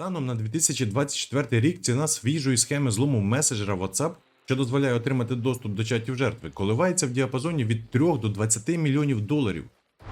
Станом на 2024 рік ціна свіжої схеми злому меседжера WhatsApp, що дозволяє отримати доступ до чатів жертви, коливається в діапазоні від 3 до 20 мільйонів доларів.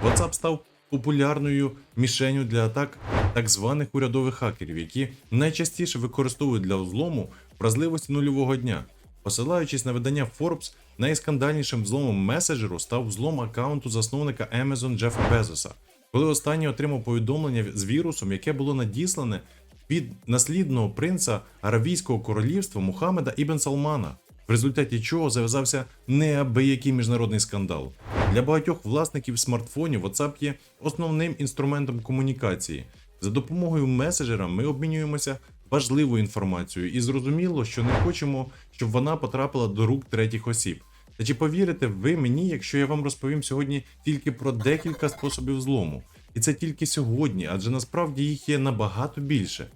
WhatsApp став популярною мішенью для атак так званих урядових хакерів, які найчастіше використовують для взлому вразливості нульового дня. Посилаючись на видання Forbes, найскандальнішим взломом меседжеру став взлом аккаунту засновника Amazon Джефа Безоса, коли останній отримав повідомлення з вірусом, яке було надіслане від наслідного принца Аравійського королівства Мухаммеда Ібн Салмана, в результаті чого зав'язався неабиякий міжнародний скандал. Для багатьох власників смартфонів WhatsApp є основним інструментом комунікації. За допомогою меседжера ми обмінюємося важливою інформацією і зрозуміло, що не хочемо, щоб вона потрапила до рук третіх осіб. Та чи повірите ви мені, якщо я вам розповім сьогодні тільки про декілька способів злому? І це тільки сьогодні, адже насправді їх є набагато більше.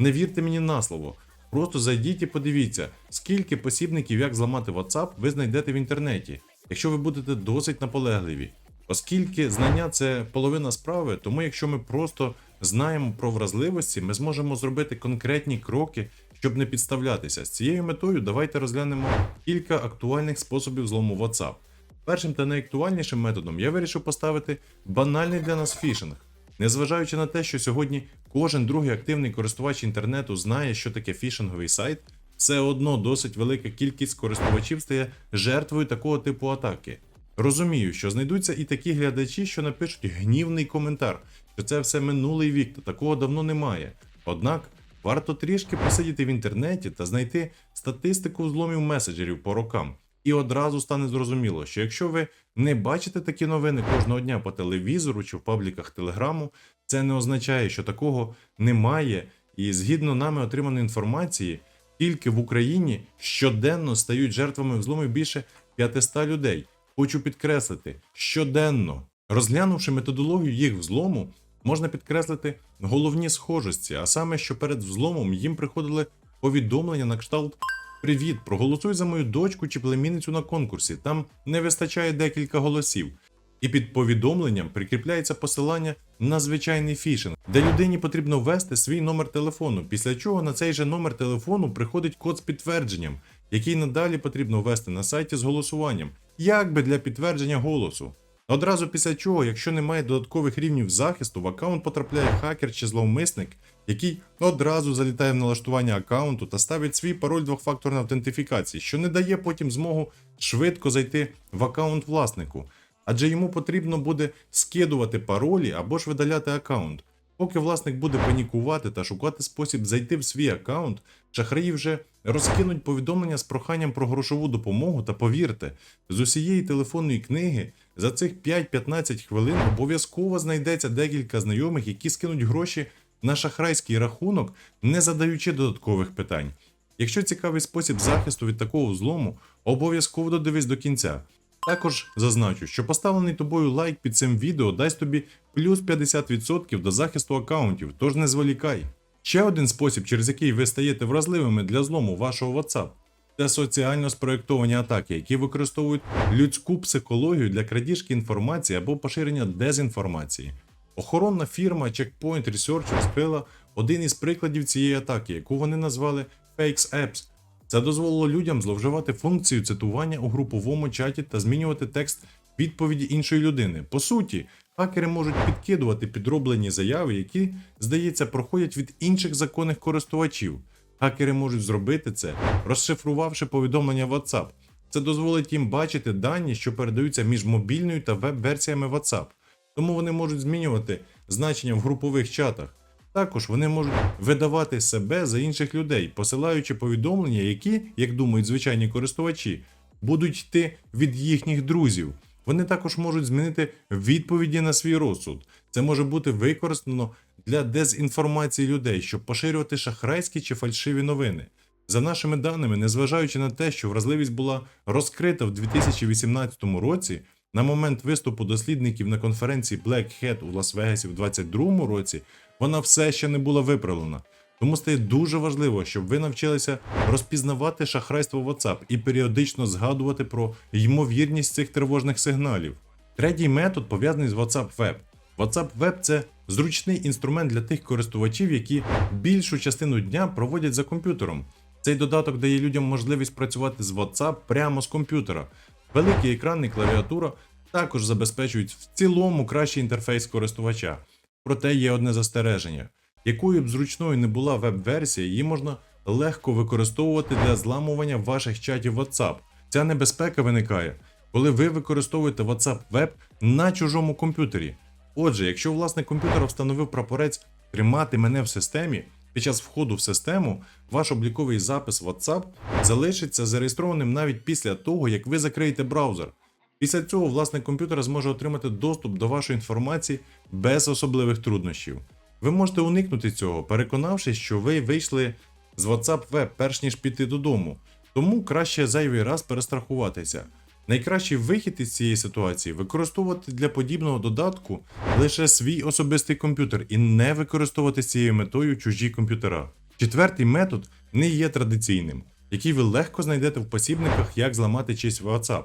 Не вірте мені на слово. Просто зайдіть і подивіться, скільки посібників, як зламати WhatsApp, ви знайдете в інтернеті, якщо ви будете досить наполегливі. Оскільки знання це половина справи, тому якщо ми просто знаємо про вразливості, ми зможемо зробити конкретні кроки, щоб не підставлятися. З цією метою давайте розглянемо кілька актуальних способів злому WhatsApp. Першим та найактуальнішим методом я вирішив поставити банальний для нас фішинг. Незважаючи на те, що сьогодні кожен другий активний користувач інтернету знає, що таке фішинговий сайт, все одно досить велика кількість користувачів стає жертвою такого типу атаки. Розумію, що знайдуться і такі глядачі, що напишуть гнівний коментар, що це все минулий вік, та такого давно немає. Однак варто трішки посидіти в інтернеті та знайти статистику взломів меседжерів по рокам. І одразу стане зрозуміло, що якщо ви не бачите такі новини кожного дня по телевізору чи в пабліках Телеграму, це не означає, що такого немає. І згідно нами отриманої інформації, тільки в Україні щоденно стають жертвами взломів більше 500 людей. Хочу підкреслити, щоденно. Розглянувши методологію їх взлому, можна підкреслити головні схожості, а саме, що перед взломом їм приходили повідомлення на кшталт Привіт, проголосуй за мою дочку чи племінницю на конкурсі. Там не вистачає декілька голосів. І під повідомленням прикріпляється посилання на звичайний фішинг, де людині потрібно ввести свій номер телефону, після чого на цей же номер телефону приходить код з підтвердженням, який надалі потрібно ввести на сайті з голосуванням, як би для підтвердження голосу. Одразу після чого, якщо немає додаткових рівнів захисту, в аккаунт потрапляє хакер чи зловмисник, який одразу залітає в налаштування аккаунту та ставить свій пароль двохфакторної автентифікації, що не дає потім змогу швидко зайти в аккаунт власнику, адже йому потрібно буде скидувати паролі або ж видаляти аккаунт. Поки власник буде панікувати та шукати спосіб зайти в свій аккаунт, шахраї вже розкинуть повідомлення з проханням про грошову допомогу та повірте, з усієї телефонної книги за цих 5-15 хвилин обов'язково знайдеться декілька знайомих, які скинуть гроші на шахрайський рахунок, не задаючи додаткових питань. Якщо цікавий спосіб захисту від такого злому, обов'язково додивись до кінця. Також зазначу, що поставлений тобою лайк під цим відео дасть тобі плюс 50% до захисту аккаунтів, тож не зволікай. Ще один спосіб, через який ви стаєте вразливими для злому вашого WhatsApp, це соціально спроєктовані атаки, які використовують людську психологію для крадіжки інформації або поширення дезінформації. Охоронна фірма Checkpoint Research розкрила один із прикладів цієї атаки, яку вони назвали Fakes Apps. Це дозволило людям зловживати функцію цитування у груповому чаті та змінювати текст відповіді іншої людини. По суті, хакери можуть підкидувати підроблені заяви, які, здається, проходять від інших законних користувачів. Хакери можуть зробити це, розшифрувавши повідомлення WhatsApp. Це дозволить їм бачити дані, що передаються між мобільною та веб-версіями WhatsApp. Тому вони можуть змінювати значення в групових чатах. Також вони можуть видавати себе за інших людей, посилаючи повідомлення, які, як думають звичайні користувачі, будуть йти від їхніх друзів. Вони також можуть змінити відповіді на свій розсуд. Це може бути використано для дезінформації людей, щоб поширювати шахрайські чи фальшиві новини. За нашими даними, незважаючи на те, що вразливість була розкрита в 2018 році, на момент виступу дослідників на конференції Black Hat у Лас-Вегасі в 2022 році, вона все ще не була виправлена. Тому стає дуже важливо, щоб ви навчилися розпізнавати шахрайство WhatsApp і періодично згадувати про ймовірність цих тривожних сигналів. Третій метод пов'язаний з WhatsApp Web. WhatsApp Web – це зручний інструмент для тих користувачів, які більшу частину дня проводять за комп'ютером. Цей додаток дає людям можливість працювати з WhatsApp прямо з комп'ютера. Великий екран і клавіатура також забезпечують в цілому кращий інтерфейс користувача. Проте є одне застереження: якою б зручною не була веб-версія, її можна легко використовувати для зламування ваших чатів WhatsApp. Ця небезпека виникає, коли ви використовуєте WhatsApp Web на чужому комп'ютері. Отже, якщо власник комп'ютера встановив прапорець тримати мене в системі, під час входу в систему ваш обліковий запис WhatsApp залишиться зареєстрованим навіть після того, як ви закриєте браузер. Після цього власник комп'ютера зможе отримати доступ до вашої інформації без особливих труднощів. Ви можете уникнути цього, переконавшись, що ви вийшли з WhatsApp Web перш ніж піти додому. Тому краще зайвий раз перестрахуватися. Найкращий вихід із цієї ситуації використовувати для подібного додатку лише свій особистий комп'ютер і не використовувати з цією метою чужі комп'ютера. Четвертий метод не є традиційним, який ви легко знайдете в посібниках, як зламати чийсь WhatsApp.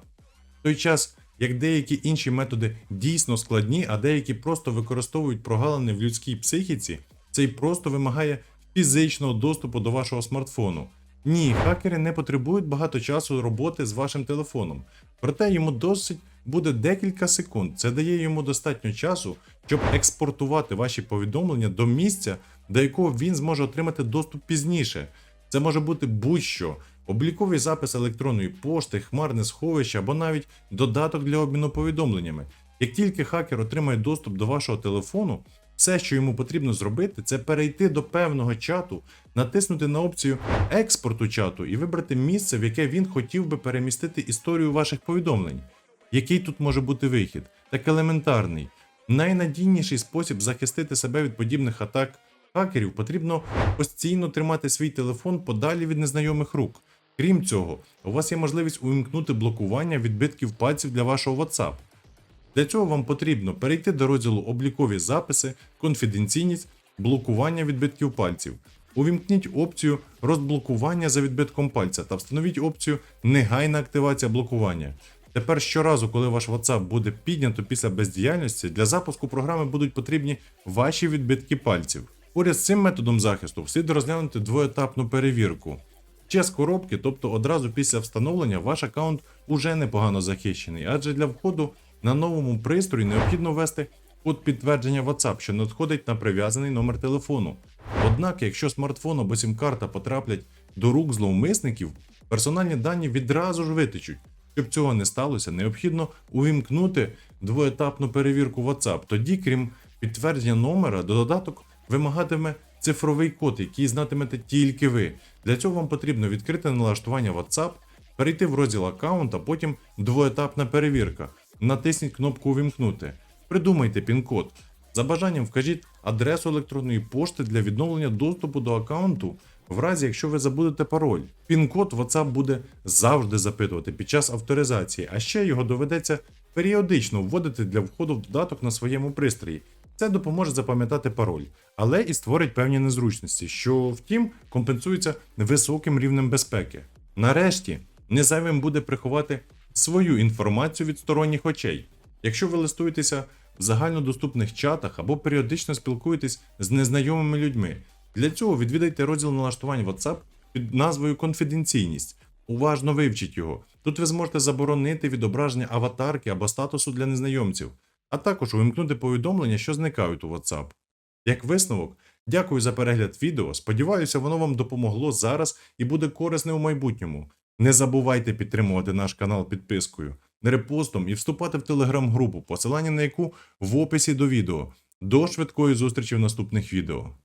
В той час, як деякі інші методи дійсно складні, а деякі просто використовують прогалини в людській психіці, цей просто вимагає фізичного доступу до вашого смартфону. Ні, хакери не потребують багато часу роботи з вашим телефоном, проте йому досить буде декілька секунд. Це дає йому достатньо часу, щоб експортувати ваші повідомлення до місця, до якого він зможе отримати доступ пізніше. Це може бути будь-що. Обліковий запис електронної пошти, хмарне сховище або навіть додаток для обміну повідомленнями. Як тільки хакер отримає доступ до вашого телефону, все, що йому потрібно зробити, це перейти до певного чату, натиснути на опцію експорту чату і вибрати місце, в яке він хотів би перемістити історію ваших повідомлень. Який тут може бути вихід? Так елементарний. Найнадійніший спосіб захистити себе від подібних атак хакерів потрібно постійно тримати свій телефон подалі від незнайомих рук. Крім цього, у вас є можливість увімкнути блокування відбитків пальців для вашого WhatsApp. Для цього вам потрібно перейти до розділу облікові записи, конфіденційність, блокування відбитків пальців. Увімкніть опцію розблокування за відбитком пальця та встановіть опцію негайна активація блокування. Тепер щоразу, коли ваш WhatsApp буде піднято після бездіяльності, для запуску програми будуть потрібні ваші відбитки пальців. Поряд з цим методом захисту слід розглянути двоетапну перевірку. З коробки, тобто одразу після встановлення, ваш аккаунт уже непогано захищений, адже для входу на новому пристрої необхідно ввести код підтвердження WhatsApp, що надходить на прив'язаний номер телефону. Однак, якщо смартфон або сім-карта потраплять до рук зловмисників, персональні дані відразу ж витечуть. Щоб цього не сталося, необхідно увімкнути двоетапну перевірку WhatsApp. Тоді, крім підтвердження номера, додаток вимагатиме цифровий код, який знатимете тільки ви. Для цього вам потрібно відкрити налаштування WhatsApp, перейти в розділ аккаунт, а потім двоетапна перевірка. Натисніть кнопку Увімкнути. Придумайте пін-код. За бажанням вкажіть адресу електронної пошти для відновлення доступу до аккаунту, в разі якщо ви забудете пароль. Пін-код WhatsApp буде завжди запитувати під час авторизації, а ще його доведеться періодично вводити для входу в додаток на своєму пристрої. Це допоможе запам'ятати пароль, але і створить певні незручності, що втім компенсується високим рівнем безпеки. Нарешті, незайвим буде приховати свою інформацію від сторонніх очей. Якщо ви листуєтеся в загальнодоступних чатах або періодично спілкуєтесь з незнайомими людьми, для цього відвідайте розділ налаштувань WhatsApp під назвою Конфіденційність. Уважно вивчіть його. Тут ви зможете заборонити відображення аватарки або статусу для незнайомців, а також увімкнути повідомлення, що зникають у WhatsApp. Як висновок, дякую за перегляд відео. Сподіваюся, воно вам допомогло зараз і буде корисне у майбутньому. Не забувайте підтримувати наш канал підпискою, репостом і вступати в телеграм-групу, посилання на яку в описі до відео. До швидкої зустрічі в наступних відео.